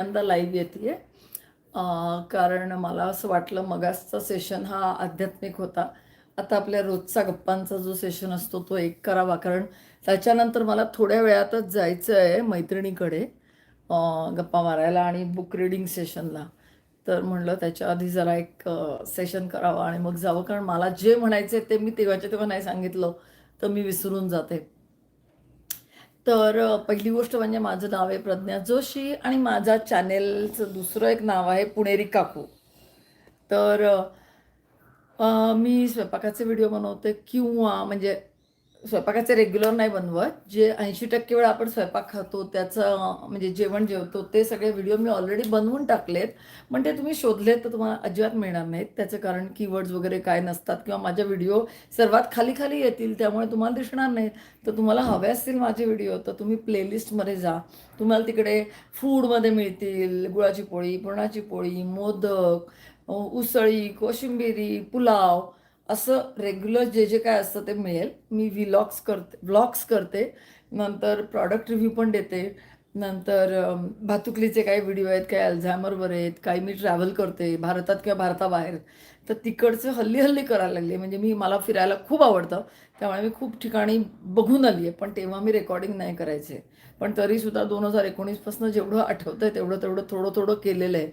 पहिल्यांदा लाईव्ह येते कारण मला असं वाटलं मगासचा सेशन हा आध्यात्मिक होता. आता आपल्या रोजचा गप्पांचा जो सेशन असतो तो एक करावा. कारण त्याच्यानंतर मला थोड्या वेळातच जायचं आहे मैत्रिणीकडे गप्पा मारायला आणि बुक रिडिंग सेशनला तर म्हणलं त्याच्या आधी जरा एक सेशन करावं आणि मग जावं. कारण मला जे म्हणायचे ते मी तेव्हाच्या तेव्हा नाही सांगितलं. तर मी विसरून जाते. तर पहिली गोष्ट म्हणजे माझं नाव आहे प्रज्ञा जोशी आणि माझा चॅनेलचं दुसरं एक नाव आहे पुणेरी काकू. तर मी स्वयंपाकाचे व्हिडिओ बनवते किंवा म्हणजे स्वयंपाकाचे रेग्युलर नाही बनवत. जे ऐंशी टक्के वेळा आपण स्वयंपाक खातो त्याचं म्हणजे जेवण जेवतो ते सगळे व्हिडिओ मी ऑलरेडी बनवून टाकलेत. पण ते तुम्ही शोधले तर तुम्हाला अजिबात मिळणार नाहीत. त्याचं कारण कीवर्ड्स वगैरे काय नसतात किंवा माझ्या व्हिडिओ सर्वात खाली खाली येतील त्यामुळे तुम्हाला दिसणार नाहीत. तर तुम्हाला हवे असतील माझे व्हिडिओ तर तुम्ही प्लेलिस्टमध्ये जा. तुम्हाला तिकडे फूडमध्ये मिळतील गुळाची पोळी पुरणाची पोळी मोदक उसळी कोशिंबिरी पुलाव असं रेग्युलर जे जे काय असतं ते मिळेल. मी व्हिलॉग्स करते व्लॉग्स करते. नंतर प्रॉडक्ट रिव्ह्यू पण देते. नंतर भातुकलीचे काही व्हिडिओ आहेत काही अल्झायमरवर आहेत काही मी ट्रॅव्हल करते भारतात किंवा भारताबाहेर. तर तिकडचं हल्ली हल्ली करायला लागले. म्हणजे मी मला फिरायला खूप आवडतं. त्यामुळे मी खूप ठिकाणी बघून आली आहे. पण तेव्हा मी रेकॉर्डिंग नाही करायचे. पण तरीसुद्धा दोन हजार एकोणीसपासून जेवढं आठवतं आहे तेवढं तेवढं थोडं थोडं केलेलं आहे.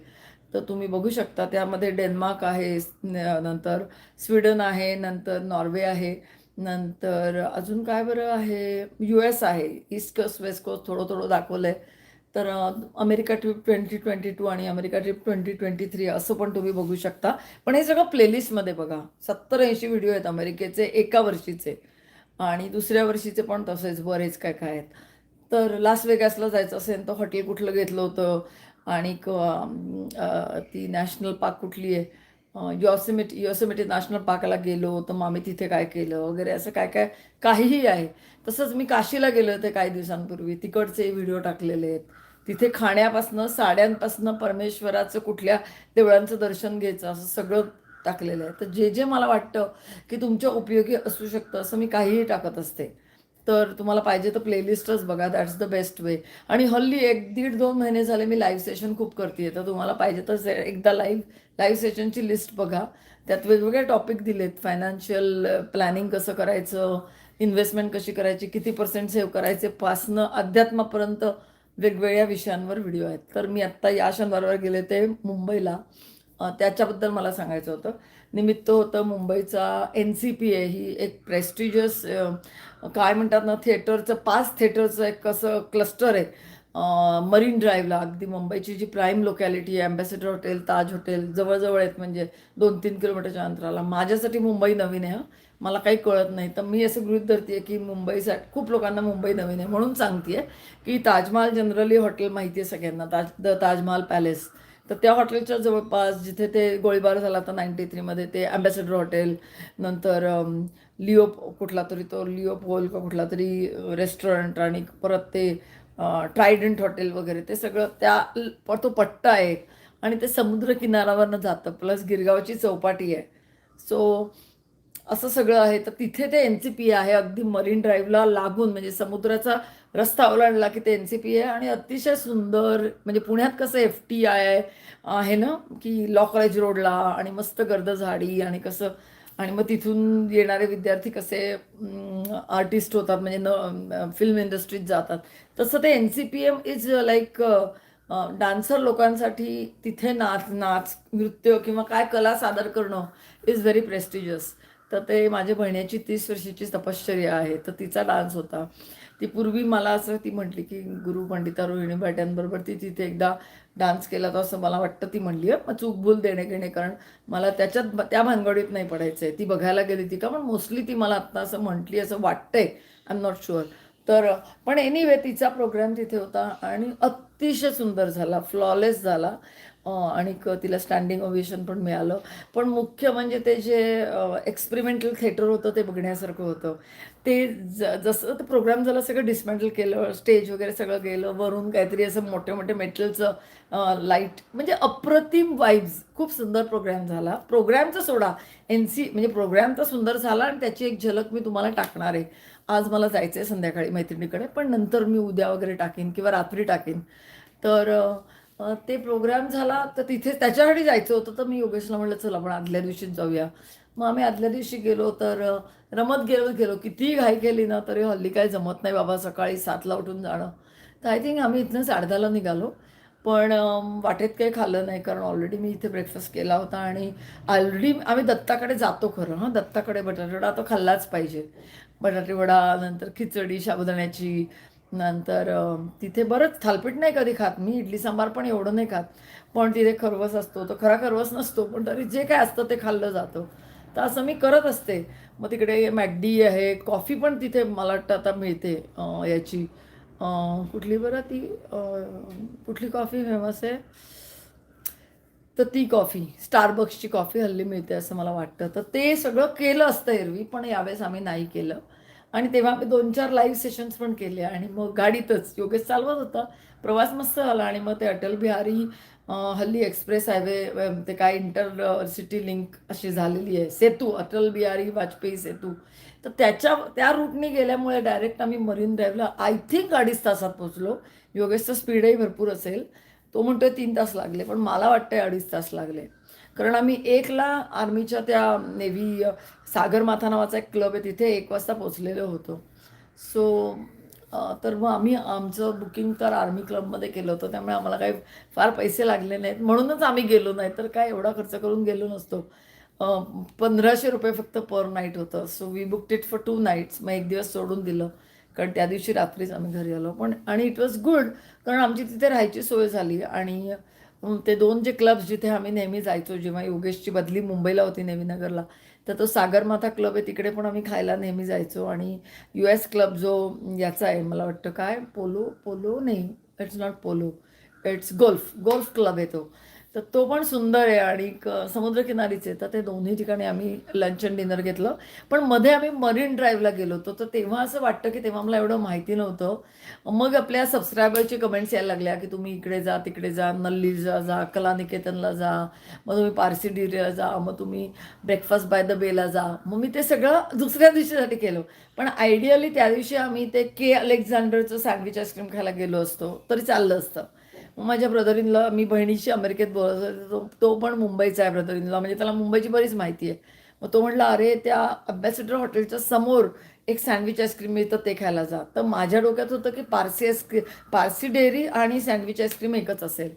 तर तुम्ही बघू शकता त्यामध्ये डेन्मार्क आहे नंतर स्वीडन आहे नंतर नॉर्वे आहे नंतर अजून काय बरं आहे? यू एस आहे ईस्ट कोस्ट वेस्ट कोस्ट थोडं थोडं दाखवलं आहे तर America trip twenty twenty two आणि America trip twenty twenty three असं पण तुम्ही बघू शकता. पण हे सगळं प्लेलिस्टमध्ये बघा. सत्तर ऐंशी व्हिडिओ आहेत अमेरिकेचे एका वर्षीचे. आणि दुसऱ्या वर्षीचे पण तसेच बरेच काय काय आहेत. तर लास वेगासला जायचं असेल तर हॉटेल कुठलं घेतलं होतं? आणि ती नॅशनल पार्क कुठली आहे? योसेमिटी योसेमिटी नॅशनल पार्कला गेलो तर मग आम्ही तिथे काय केलं वगैरे असं काय काय काहीही आहे. तसंच मी काशीला गेले होते काही दिवसांपूर्वी. तिकडचे व्हिडिओ टाकलेले आहेत. तिथे खाण्यापासनं साड्यांपासनं परमेश्वराचं कुठल्या देवळांचं दर्शन घ्यायचं असं सगळं टाकलेलं आहे. तर जे जे मला वाटतं की तुमच्या उपयोगी असू शकतं असं मी काहीही टाकत असते. तर तुम्हाला पाहिजे तर प्लेलिस्टच बघा दॅट्स द बेस्ट वे आणि हल्ली एक दीड दोन महिने झाले मी लाईव्ह सेशन खूप करते तर तुम्हाला पाहिजे तर एकदा लाईव्ह लाईव्ह सेशनची लिस्ट बघा. त्यात वेगवेगळे टॉपिक दिलेत फायनान्शियल प्लॅनिंग कसं करायचं इन्व्हेस्टमेंट कशी करायची किती पर्सेंट सेव्ह करायचे पासनं अध्यात्मापर्यंत वेगवेगळ्या विषयांवर व्हिडिओ आहेत. तर मी आत्ता या शनिवारवर गेले ते मुंबईला. त्याच्याबद्दल मला सांगायचं होतं. निमित्त होतं मुंबईचा एन सी पी ए ही एक प्रेस्टिजियस काय म्हणतात ना थिएटरचं पाच थिएटरचं एक कसं क्लस्टर आहे. मरीन ड्राईव्हला अगदी मुंबईची जी प्राईम लोकॅलिटी आहे अँबॅसेडर हॉटेल ताज हॉटेल जवळजवळ आहेत म्हणजे दोन तीन किलोमीटरच्या अंतराला. माझ्यासाठी मुंबई नवीन आहे हं. मला काही कळत नाही. तर मी असं गृहित धरते की मुंबईसाठी खूप लोकांना मुंबई नवीन आहे म्हणून सांगते की ताजमहाल जनरली हॉटेल माहिती आहे सगळ्यांना. ताज द ताजमहाल पॅलेस तर त्या हॉटेलच्या जवळपास जिथे ते गोळीबार झाला होता नाईन्टी थ्रीमध्ये ते अँबॅसेडर हॉटेल नंतर लिओप लिओ कुठला तरी तो लिओ पोल का कुठला तरी रेस्टॉरंट आणि परत ते ट्रायडंट हॉटेल वगैरे ते सगळं त्या प- तो पट्टा आहे आणि ते समुद्र किनाऱ्यावरनं जातं प्लस गिरगावची चौपाटी आहे. सो असं सगळं आहे. तर तिथे ते एन सी पी आहे अगदी मरीन ड्राईव्हला लागून म्हणजे समुद्राचा रस्ता ओलांडला की ते एन सी पी आहे. आणि अतिशय सुंदर म्हणजे पुण्यात कसं एफ टी आय आहे ना की लॉ कॉलेज रोडला आणि मस्त गर्द झाडी आणि कसं आणि मग तिथून येणारे विद्यार्थी कसे आर्टिस्ट होतात म्हणजे न फिल्म इंडस्ट्रीत जातात. तसं ते N C P M is like dancer लोकांसाठी तिथे नाच नाच नृत्य किंवा काय कला सादर करणं इज व्हेरी प्रेस्टिजियस तर ते माझ्या बहिणीची तीस वर्षाची तपश्चर्या आहे. तर तिचा डान्स होता. ती पूर्वी मला असं ती म्हटली की गुरु पंडिता रोहिणी भाट्यांबरोबर ती तिथे एकदा डान्स केला तर असं मला वाटतं ती म्हणली. आहे मग चूकभूल देणे घेणे कारण मला त्याच्यात त्या भानगडीत नाही पडायचं आहे ती बघायला गेली ती का पण मोस्टली ती मला आत्ता असं म्हटली असं वाटतंय. आय एम नॉट शुअर तर पण एनिवे तिचा प्रोग्राम तिथे होता आणि अतिशय सुंदर झाला फ्लॉलेस झाला. आणि क- तिला स्टँडिंग ओव्हिशन पण मिळालं. पण मुख्य म्हणजे ते जे एक्सपेरिमेंटल थिएटर होतं ते बघण्यासारखं होतं. ते ज जसं ते प्रोग्राम झाला सगळं डिस्मेंटल केलं स्टेज वगैरे सगळं गेलं वरून काहीतरी असं मोठे मोठे मेटलचं लाइट म्हणजे अप्रतिम वाईब्स खूप सुंदर प्रोग्राम झाला. प्रोग्रामचा सोडा. एन सी म्हणजे प्रोग्राम तर सुंदर झाला आणि त्याची एक झलक मी तुम्हाला टाकणार आहे. आज मला जायचं आहे संध्याकाळी मैत्रिणीकडे पण नंतर मी उद्या वगैरे टाकेन किंवा रात्री टाकेन. तर ते प्रोग्राम झाला तर तिथे त्याच्यासाठी जायचं होतं. तर मी योगेशला म्हणलं चला आपण आदल्या दिवशीच जाऊया. मग आम्ही आदल्या दिवशी गेलो तर रमत गेलो गेलो. कितीही घाई केली ना तरी हल्ली काही जमत नाही बाबा सकाळी सातला उठून जाणं. तर आय थिंक आम्ही इथनं साडेदहाला निघालो. पण वाटेत काही खाल्लं नाही कारण ऑलरेडी मी इथे ब्रेकफास्ट केला होता आणि ऑलरेडी आम्ही दत्ताकडे जातो खरं हां. दत्ताकडे बटाटेवडा तो खाल्लाच पाहिजे. बटाटेवडा नंतर खिचडी साबुदाण्याची नंतर तिथे बरंच थालपीठ नाही कधी खात. मी इडली सांबार पण एवढं नाही खात. पण तिथे खरवस असतो. तो खरा खरवस नसतो पण तरी जे काय असतं ते खाल्लं जातं. तर असं मी करत असते. मग तिकडे मॅगडी आहे कॉफी पण तिथे मला वाटतं आता मिळते याची. कुठली बरं ती? कुठली कॉफी फेमस आहे? तर ती कॉफी स्टारबक्सची कॉफी हल्ली मिळते असं मला वाटतं. तर ते सगळं केलं असतं एरवी पण यावेळेस आम्ही नाही केलं. आणि तेव्हा आम्ही दोन चार लाईव्ह सेशन्स पण केले आणि मग गाडीतच योगेश चालवत होता. प्रवास मस्त झाला आणि मग ते अटल बिहारी हल्ली एक्सप्रेस हायवे ते काय इंटर सिटी लिंक अशी झालेली आहे. सेतू अटल बिहारी वाजपेयी सेतू. तर त्याच्या त्या रूटने गेल्यामुळे डायरेक्ट आम्ही मरीन ड्राईव्हला आय थिंक अडीच तासात पोचलो योगेशचं स्पीडही भरपूर असेल. तो म्हणतोय तीन तास लागले पण मला वाटतंय अडीच तास लागले. कारण आम्ही एकला आर्मीच्या त्या नेव्ही सागरमाथा नावाचा एक क्लब आहे तिथे एक वाजता पोचलेलो होतो. सो तर मग आम्ही आमचं बुकिंग तर आर्मी क्लबमध्ये केलं होतं त्यामुळे आम्हाला काही फार पैसे लागले नाहीत. म्हणूनच आम्ही गेलो नाही तर काय एवढा खर्च करून गेलो नसतो. पंधराशे रुपये फक्त पर नाईट होतं. So we book it for two nights मग एक दिवस सोडून दिलं कारण त्या दिवशी रात्रीच आम्ही घरी आलो. पण आणि इट वॉज गुड कारण आमची तिथे राहायची सोय झाली. आणि ते दोन जे क्लब्स जिथे आम्ही नेहमी जायचो जेव्हा योगेशची बदली मुंबईला होती नेवीनगरला तर तो सागरमाथा क्लब आहे तिकडे पण आम्ही खायला नेहमी जायचो. आणि यू एस क्लब जो याचा आहे मला वाटतं काय? पोलो पोलो नाही it's not polo it's golf golf club आहे तो. तर तो पण सुंदर आहे आणि समुद्रकिनारीचे. तर ते दोन्ही ठिकाणी आम्ही लंच अँड डिनर घेतलं. पण मध्ये आम्ही मरीन ड्राईव्हला गेलो होतो. तर तेव्हा असं वाटतं की तेव्हा मला एवढं माहिती नव्हतं. मग आपल्या सबस्क्रायबरची कमेंट्स यायला लागल्या की तुम्ही इकडे जा तिकडे जा नल्लीला जा कलानिकेतनला जा. मग तुम्ही पारसी डिरीला जा मग तुम्ही ब्रेकफास्ट बाय द बेला जा. मग मी ते सगळं दुसऱ्या दिवशीसाठी केलं. पण आयडियली त्या दिवशी आम्ही ते के अलेक्झांडरचं सँडविच आईस्क्रीम खायला गेलो असतो. तरी चाललं असतं. माझ्या ब्रदर इनला मी बहिणीशी अमेरिकेत बोलत होते तो तो पण मुंबईचा आहे ब्रदर इनला म्हणजे त्याला मुंबईची बरीच माहिती आहे. मग तो म्हटला अरे त्या अम्बॅसिडर हॉटेलच्या समोर एक सँडविच आईस्क्रीम मिळतं ते खायला जा. तर माझ्या डोक्यात होतं की Parsi ice cream Parsi dairy आणि सँडविच आईस्क्रीम एकच असेल.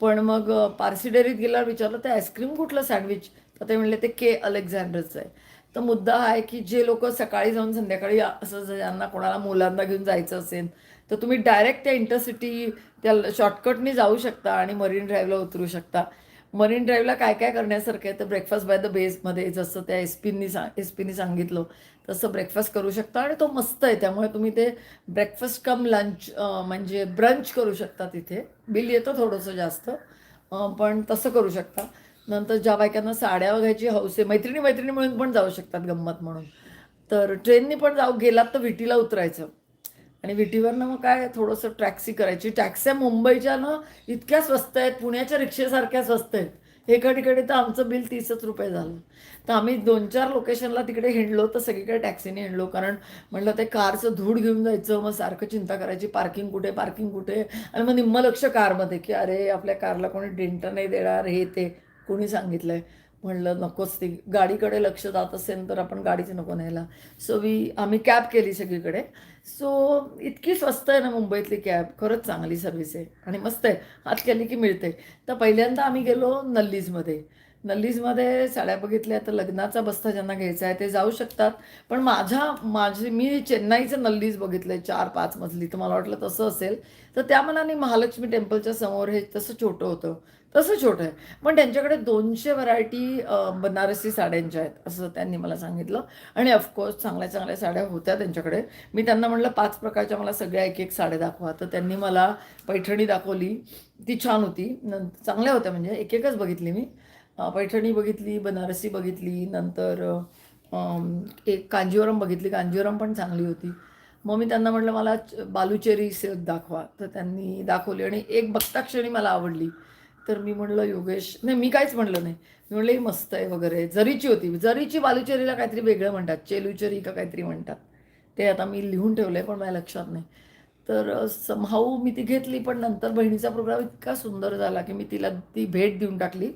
पण मग पारसी डेअरीत गेल्यावर विचारलं ते आईस्क्रीम कुठलं सँडविच तर ते म्हणले ते के अलेक्झांडरचं आहे. तर मुद्दा हा आहे की जे लोक सकाळी जाऊन संध्याकाळी असं ज्यांना कोणाला मुलांना घेऊन जायचं असेल तर तुम्ही डायरेक्ट त्या इंटरसिटी त्या शॉर्टकटने जाऊ शकता आणि मरीन ड्राईव्हला उतरू शकता. मरीन ड्राईव्हला काय काय करण्यासारखं आहे? तर ब्रेकफास्ट बाय द बेसमध्ये जसं त्या एस पीनी सा एस पीनी सांगितलं तसं ब्रेकफास्ट करू शकता आणि तो मस्त आहे. त्यामुळे तुम्ही ते ब्रेकफास्ट कम लंच म्हणजे ब्रंच करू शकता तिथे. बिल येतं थोडंसं जास्त पण तसं करू शकता. नंतर ज्या बायकांना साड्या बघायची हौस आहे मैत्रिणी मैत्रिणी मिळून पण जाऊ शकतात गंमत म्हणून. तर ट्रेननी पण जाऊ गेलात तर विटीला उतरायचं. आणि विटीवरनं मग काय थोडंसं टॅक्सी करायची. टॅक्स्या मुंबईच्या ना इतक्या स्वस्त आहेत पुण्याच्या रिक्षेसारख्या स्वस्त आहेत. एका ठिकाणी तर आमचं बिल तीसच रुपये झालं. तर आम्ही दोन चार लोकेशनला तिकडे हिंडलो तर सगळीकडे टॅक्सीने हिंडलो. कारण म्हटलं ते कारचं धूड घेऊन जायचं मग सारखं चिंता करायची पार्किंग कुठे पार्किंग कुठे? आणि मग निम्म लक्ष कारमध्ये की अरे आपल्या कारला कोणी डेंट नाही देणार हे ते. कोणी सांगितलंय? म्हणलं नकोच ती. गाडीकडे लक्ष जात असेल तर आपण गाडीच नको न्यायला. सो वी आम्ही कॅब केली सगळीकडे. सो इतकी स्वस्त आहे ना मुंबईतली कॅब खरंच चांगली सर्व्हिस आहे. आणि मस्त आहे. हात केली की मिळते. तर पहिल्यांदा आम्ही गेलो नल्लीजमध्ये. नल्लीजमध्ये साड्या बघितल्या तर लग्नाचा बस्ता ज्यांना घ्यायचा आहे ते जाऊ शकतात. पण माझ्या माझी मी चेन्नईचं नल्लीज बघितलं चार पाच मजली. तर मला वाटलं तसं असेल. तर त्या मनाने महालक्ष्मी टेम्पलच्या समोर हे तसं छोटं होतं. तसं छोटं आहे. पण त्यांच्याकडे दोनशे व्हरायटी बनारसी साड्यांच्या आहेत असं त्यांनी मला सांगितलं. आणि ऑफकोर्स चांगल्या चांगल्या साड्या होत्या त्यांच्याकडे. मी त्यांना म्हटलं पाच प्रकारच्या मला सगळ्या एक एक साड्या दाखवा. तर त्यांनी मला पैठणी दाखवली. ती छान होती. न चांगल्या होत्या म्हणजे एक एकच बघितली मी. पैठणी बघितली बनारसी बघितली नंतर एक कांजीवरम बघितली. कांजीवरम पण चांगली होती. मग मी त्यांना म्हटलं मला च- बालुचेरी सिल्क दाखवा. तर त्यांनी दाखवली आणि एक बघता क्षणी मला आवडली. तर मी म्हणलं योगेश. नाही मी काहीच म्हणलं नाही. मी म्हणलं ही मस्त आहे वगैरे. जरीची होती. जरीची बालुचेरीला काहीतरी वेगळं म्हणतात. चेलुचेरी का काहीतरी म्हणतात. ते आता मी लिहून ठेवलं आहे पण माझ्या लक्षात नाही. तर समहाऊ मी ती घेतली पण नंतर बहिणीचा प्रोग्राम इतका सुंदर झाला की मी तिला ती भेट देऊन टाकली.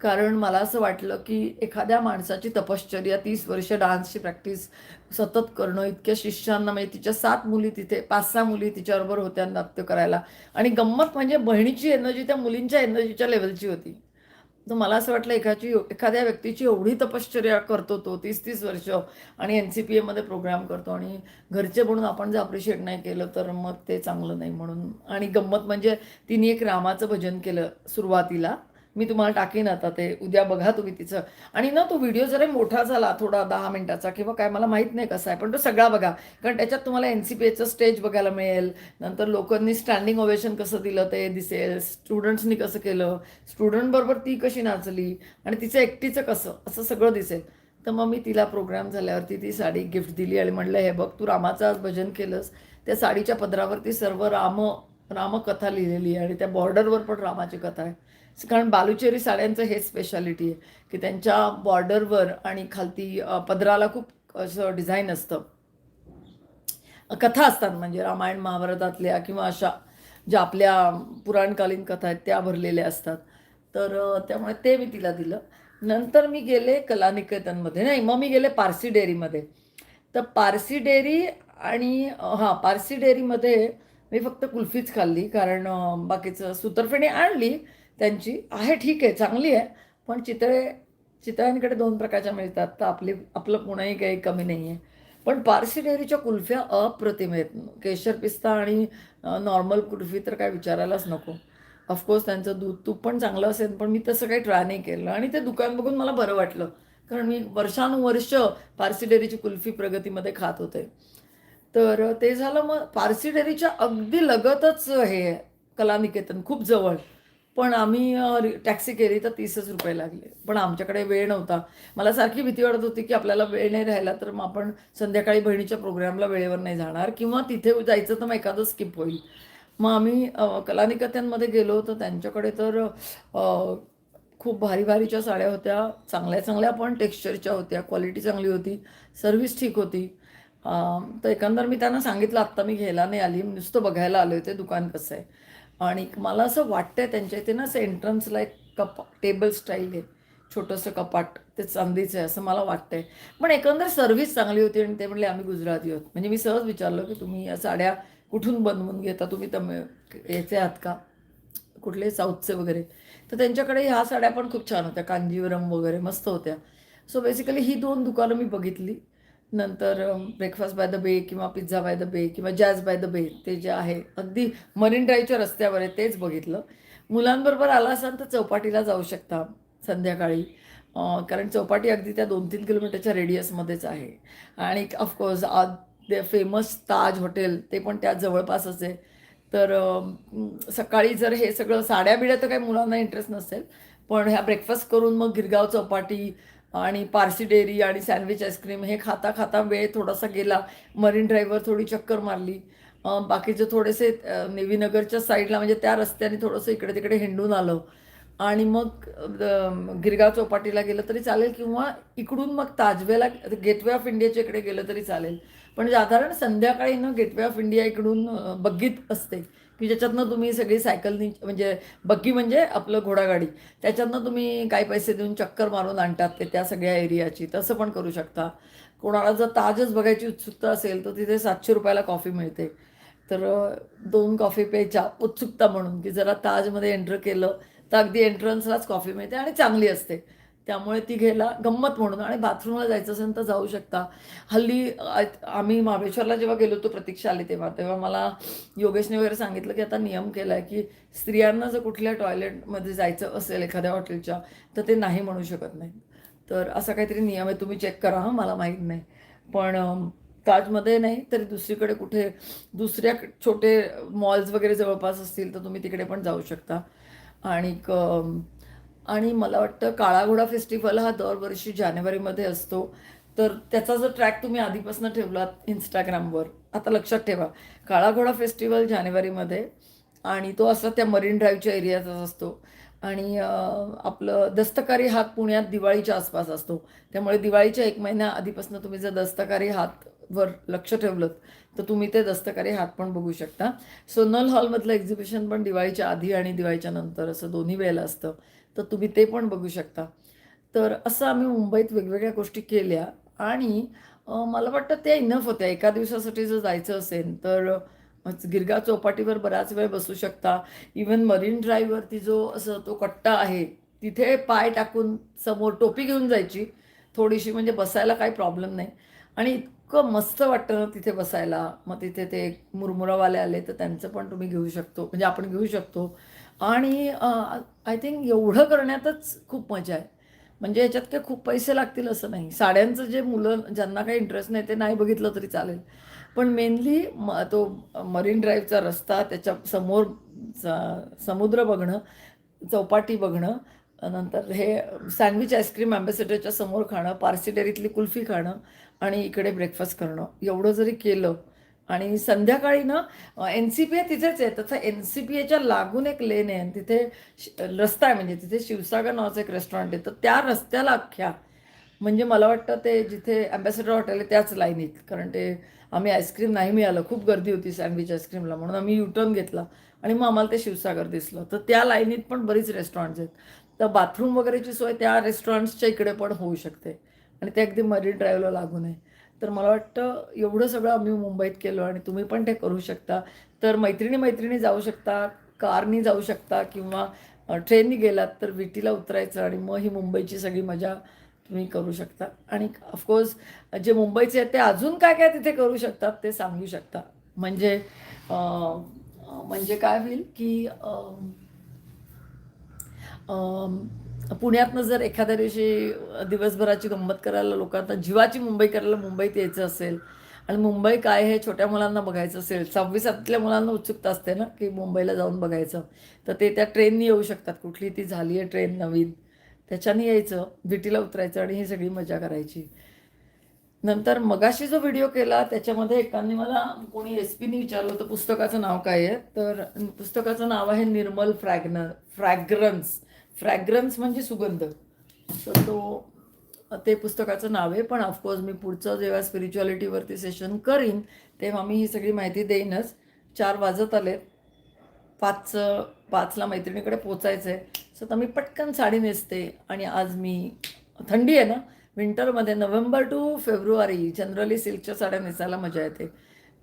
कारण मला असं वाटलं की एखाद्या माणसाची तपश्चर्या तीस वर्ष डान्सची प्रॅक्टिस सतत करणं इतक्या शिष्यांना म्हणजे तिच्या सात मुली तिथे पाच सहा मुली तिच्याबरोबर होत्या नृत्य करायला. आणि गंमत म्हणजे बहिणीची एनर्जी त्या मुलींच्या एनर्जीच्या लेवलची होती. तर मला असं वाटलं एखादी एखाद्या व्यक्तीची एवढी तपश्चर्या करतो तो तीस तीस वर्ष आणि एन सी पी एमध्ये प्रोग्राम करतो आणि घरचे म्हणून आपण जर अप्रिशिएट नाही केलं तर मग ते चांगलं नाही म्हणून. आणि गंमत म्हणजे तिने एक रामाचं भजन केलं सुरुवातीला. मी तुम्हाला टाकीन आता ते उद्या बघा तुम्ही तिचं. आणि ना तो व्हिडिओ जरा मोठा झाला थोडा दहा मिनिटाचा किंवा काय मला माहीत नाही कसा आहे पण तो सगळा बघा. कारण त्याच्यात तुम्हाला एन सी पी एचं स्टेज बघायला मिळेल. नंतर लोकांनी स्टँडिंग ओवेशन कसं दिलं ते दिसेल स्टुडंट्सनी कसं केलं स्टुडंटबरोबर ती कशी नाचली आणि तिचं एकटीचं कसं असं सगळं दिसेल. तर मग मी तिला प्रोग्राम झाल्यावरती ती साडी गिफ्ट दिली आणि म्हणलं हे बघ तू रामाचं आज भजन केलंस. त्या साडीच्या पदरावरती सर्व राम रामकथा लिहिलेली आहे आणि त्या बॉर्डरवर पण रामाची कथा आहे. कारण बालुचेरी साड्यांचं हे स्पेशालिटी आहे की त्यांच्या बॉर्डरवर आणि खालती पदराला खूप असं डिझाईन असतं. कथा असतात म्हणजे रामायण महाभारतातल्या किंवा अशा ज्या आपल्या पुराणकालीन कथा आहेत त्या भरलेल्या असतात. तर त्यामुळे ते मी तिला दिलं. नंतर मी गेले कलानिकेतनमध्ये. नाही मग मी गेले पारसी डेअरीमध्ये. तर पारसी डेअरी आणि हां पारसी डेअरीमध्ये मी फक्त कुल्फीच खाल्ली कारण बाकीचं सुतरफेणी आणली त्यांची आहे ठीक आहे चांगली आहे. पण चितळे चितळ्यांकडे दोन प्रकारच्या मिळतात. तर आपली आपलं कुणाही काही कमी नाही आहे पण पारसी डेअरीच्या कुल्फ्या अप्रतिम आहेत. केशर पिस्ता आणि नॉर्मल कुल्फी तर काय विचारायलाच नको. ऑफकोर्स त्यांचं दूध तूप पण चांगलं असेल पण मी तसं काही ट्राय नाही केलं. आणि ते दुकान बघून मला बरं वाटलं. कारण मी वर्षानुवर्ष पारसी डेअरीची कुल्फी प्रगतीमध्ये खात होते. तर ते झालं मग पारसी डेअरीच्या अगदी लगतच हे आहे, कलानिकेतन खूप जवळ. पण आम्ही टॅक्सी केली तर तीसच रुपये लागले. पण आमच्याकडे वेळ नव्हता. मला सारखी भीती वाटत होती की आपल्याला वेळ नाही राहिला तर मग आपण संध्याकाळी बहिणीच्या प्रोग्रामला वेळेवर नाही जाणार किंवा तिथे जायचं तर मग एखादं स्किप होईल. मग आम्ही कलानिकत्यांमध्ये गेलो तर त्यांच्याकडे तर खूप भारी भारीच्या साड्या होत्या. चांगल्या चांगल्या पण टेक्स्चरच्या होत्या. क्वालिटी चांगली होती. सर्व्हिस ठीक होती. तर एकंदर मी त्यांना सांगितलं आत्ता मी घ्यायला नाही आली. नुसतं बघायला आले होते दुकान कसं आहे. आणि मला असं वाटतंय त्यांच्या इथे ना असं एंट्रन्सला एक कपा टेबल स्टाईल आहे. छोटंसं कपाट ते चांदीचं आहे असं मला वाटतंय. पण एकंदर सर्व्हिस चांगली होती आणि ते म्हणले आम्ही गुजराती आहोत. म्हणजे मी सहज विचारलं की तुम्ही या साड्या कुठून बनवून घेता? तुम्ही तमिळ याचे आहात का? कुठले? साऊथचे वगैरे. तर त्यांच्याकडे ह्या साड्या पण खूप छान होत्या. कांजीवरम वगैरे मस्त होत्या. सो बेसिकली ही दोन दुकानं मी बघितली. नंतर ब्रेकफास्ट बाय द बे किंवा पिझ्झा बाय द बे किंवा जॅज बाय द बे ते जे आहे अगदी मरीन ड्राईव्हच्या रस्त्यावर आहे तेच बघितलं. मुलांबरोबर आला असाल तर चौपाटीला जाऊ शकता संध्याकाळी. कारण चौपाटी अगदी त्या दोन तीन किलोमीटरच्या रेडियसमध्येच आहे. आणि ऑफकोर्स ते फेमस ताज हॉटेल ते पण त्या जवळपासच आहे. तर सकाळी जर हे सगळं साड्या बिड्या तर काही मुलांना इंटरेस्ट नसेल. पण ह्या ब्रेकफास्ट करून मग गिरगाव चौपाटी आणि पारसी डेअरी आणि सँडविच आईस्क्रीम हे खाता खाता वेळ थोडासा गेला. मरीन ड्राईव्हवर थोडी चक्कर मारली. बाकीचे थोडेसे नेवीनगरच्या साईडला म्हणजे त्या रस्त्याने थोडंसं इकडे तिकडे हिंडून आलं. आणि मग गिरगाव चौपाटीला गेलं तरी चालेल किंवा इकडून मग ताजवेला गेटवे ऑफ इंडियाच्या इकडे गेलं तरी चालेल. पण साधारण संध्याकाळी ना गेटवे ऑफ इंडिया इकडून बग्गीत असते. की ज्याच्यातनं तुम्ही सगळी सायकलनी म्हणजे बग्गी म्हणजे आपलं घोडागाडी. त्याच्यातनं तुम्ही काही पैसे देऊन चक्कर मारून आणतात ते त्या सगळ्या एरियाची. तसं पण करू शकता. कोणाला जर ताजच बघायची उत्सुकता असेल तर तिथे सातशे रुपयाला कॉफी मिळते. तर दोन कॉफी प्यायच्या उत्सुकता म्हणून की जरा ताजमध्ये एंटर केलं तर अगदी एंट्रन्सलाच कॉफी मिळते आणि चांगली असते. त्यामुळे ती घ्यायला गंमत म्हणून आणि बाथरूमला जायचं असेल तर जाऊ शकता. हल्ली आम्ही महाबळेश्वरला जेव्हा गेलो होतो प्रतीक्षा आली तेव्हा तेव्हा मला योगेशने वगैरे सांगितलं की आता नियम केला आहे की स्त्रियांना जर कुठल्या टॉयलेटमध्ये जायचं असेल एखाद्या हॉटेलच्या तर ते नाही म्हणू शकत नाही तर असा काहीतरी नियम आहे तुम्ही चेक करा हां मला माहीत नाही. पण ताजमध्ये नाही तरी दुसरीकडे कुठे दुसऱ्या छोटे मॉल्स वगैरे जवळपास असतील तर तुम्ही तिकडे पण जाऊ शकता. आणि आणि मला वाटतं काळा घोडा फेस्टिवल हा दरवर्षी जानेवारीमध्ये असतो. तर त्याचा जर ट्रॅक तुम्ही आधीपासून ठेवलात इंस्टाग्रामवर आता लक्षात ठेवा. काळा घोडा फेस्टिवल जानेवारीमध्ये आणि तो असा त्या मरीन ड्राईव्हच्या एरियाचाच असतो. आणि आपलं दस्तकारी हात पुण्यात दिवाळीच्या आसपास असतो. त्यामुळे दिवाळीच्या एक महिन्या आधीपासून तुम्ही जर दस्तकारी हात वर लक्ष ठेवलं तर तुम्ही ते दस्तकारी हात पण बघू शकता. सोनल हॉलमधलं एक्झिबिशन पण दिवाळीच्या आधी आणि दिवाळीच्या नंतर असं दोन्ही वेळेला असतं. तर तुम्ही ते पण बघू शकता. तर असं आम्ही मुंबईत वेगवेगळ्या गोष्टी केल्या आणि मला वाटतं त्या इनफ होत्या. एका दिवसासाठी जर जायचं असेल तर गिरगा चौपाटीवर बराच वेळ बसू शकता. इवन मरीन ड्राईव्हवरती जो असं तो कट्टा आहे तिथे पाय टाकून समोर टोपी घेऊन जायची. थोडीशी म्हणजे बसायला काही प्रॉब्लेम नाही. आणि इतकं मस्त वाटतं ना तिथे बसायला. मग तिथे ते मुरमुरावाले आले तर त्यांचं पण तुम्ही घेऊ शकतो. म्हणजे आपण घेऊ शकतो. आणि आय थिंक एवढं करण्यातच खूप मजा आहे. म्हणजे याच्यात काही खूप पैसे लागतील असं नाही. साड्यांचं जे मुलं ज्यांना काही इंटरेस्ट नाही ते नाही बघितलं तरी चालेल. पण मेनली म तो मरीन ड्राईव्हचा रस्ता त्याच्यासमोर समुद्र बघणं चौपाटी बघणं नंतर हे सँडविच आईस्क्रीम अँबॅसेडरच्या समोर खाणं पार्सिटेरीतली डेअरीतली कुल्फी खाणं आणि इकडे ब्रेकफास्ट करणं. एवढं जरी केलं आणि संध्याकाळी ना एन सी पी ए तिथेच आहे. तसं एन सी पी एच्या लागून एक लेन आहे आणि तिथे रस्ता आहे. म्हणजे तिथे शिवसागर नावाचं एक रेस्टॉरंट आहे. तर त्या रस्त्याला अख्ख्या म्हणजे मला वाटतं ते जिथे अँबॅसेडर हॉटेल आहे त्याच लाईनीत कारण ते आम्ही आईस्क्रीम नाही मिळालं. खूप गर्दी होती सँडविच आईस्क्रीमला म्हणून आम्ही युटर्न घेतला आणि मग आम्हाला ते शिवसागर दिसलं. तर त्या लाईनीत पण बरीच रेस्टॉरंट्स आहेत. तर बाथरूम वगैरेची सोय त्या रेस्टॉरंट्सच्या इकडे पण होऊ शकते. आणि ते अगदी मरीन ड्राईव्हला लागून आहे तर मला वाटतं एवढं सगळं आम्ही मुंबईत केलं आणि तुम्ही पण ते करू शकता. तर मैत्रिणी मैत्रिणी जाऊ शकता कारनी जाऊ शकता किंवा ट्रेननी गेलात तर विटीला उतरायचं आणि मग ही मुंबईची सगळी मजा तुम्ही करू शकता. आणि ऑफकोर्स जे मुंबईचे आहेत ते अजून काय काय तिथे करू शकतात ते सांगू शकता. म्हणजे म्हणजे काय होईल की पुण्यातनं जर एखाद्या दिवशी दिवसभराची गंमत करायला लोकांना जीवाची मुंबई करायला मुंबईत यायचं असेल आणि मुंबई काय हे छोट्या मुलांना बघायचं असेल सव्वीसातल्या मुलांना उत्सुकता असते ना की मुंबईला जाऊन बघायचं तर ते त्या ट्रेननी येऊ शकतात. कुठली ती झाली आहे ट्रेन नवीन त्याच्याने यायचं विटीला उतरायचं आणि ही सगळी मजा करायची. नंतर मगाशी जो व्हिडिओ केला त्याच्यामध्ये एकाने मला कोणी एस पीने विचारलं होतं पुस्तकाचं नाव काय आहे? तर पुस्तकाचं नाव आहे निर्मल फ्रॅग्न फ्रॅग्रन्स. फ्रॅग्रन्स म्हणजे सुगंध. तर तो ते पुस्तकाचं नाव आहे पण ऑफकोर्स मी पुढचं जेव्हा स्पिरिच्युअलिटीवरती सेशन करीन तेव्हा मी ही सगळी माहिती देईनच. चार वाजत आलेत पाच पाचला मैत्रिणीकडे पोचायचं आहे सो आता मी पटकन साडी नेसते आणि आज मी थंडी आहे ना विंटरमध्ये नोव्हेंबर टू फेब्रुवारी जनरली सिल्कच्या साड्या नेसायला मजा येते.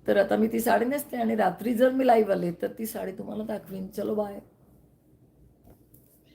तर आता मी ती साडी नेसते आणि रात्री जर मी लाईव्ह आले तर ती साडी तुम्हाला दाखवीन. चलो बाय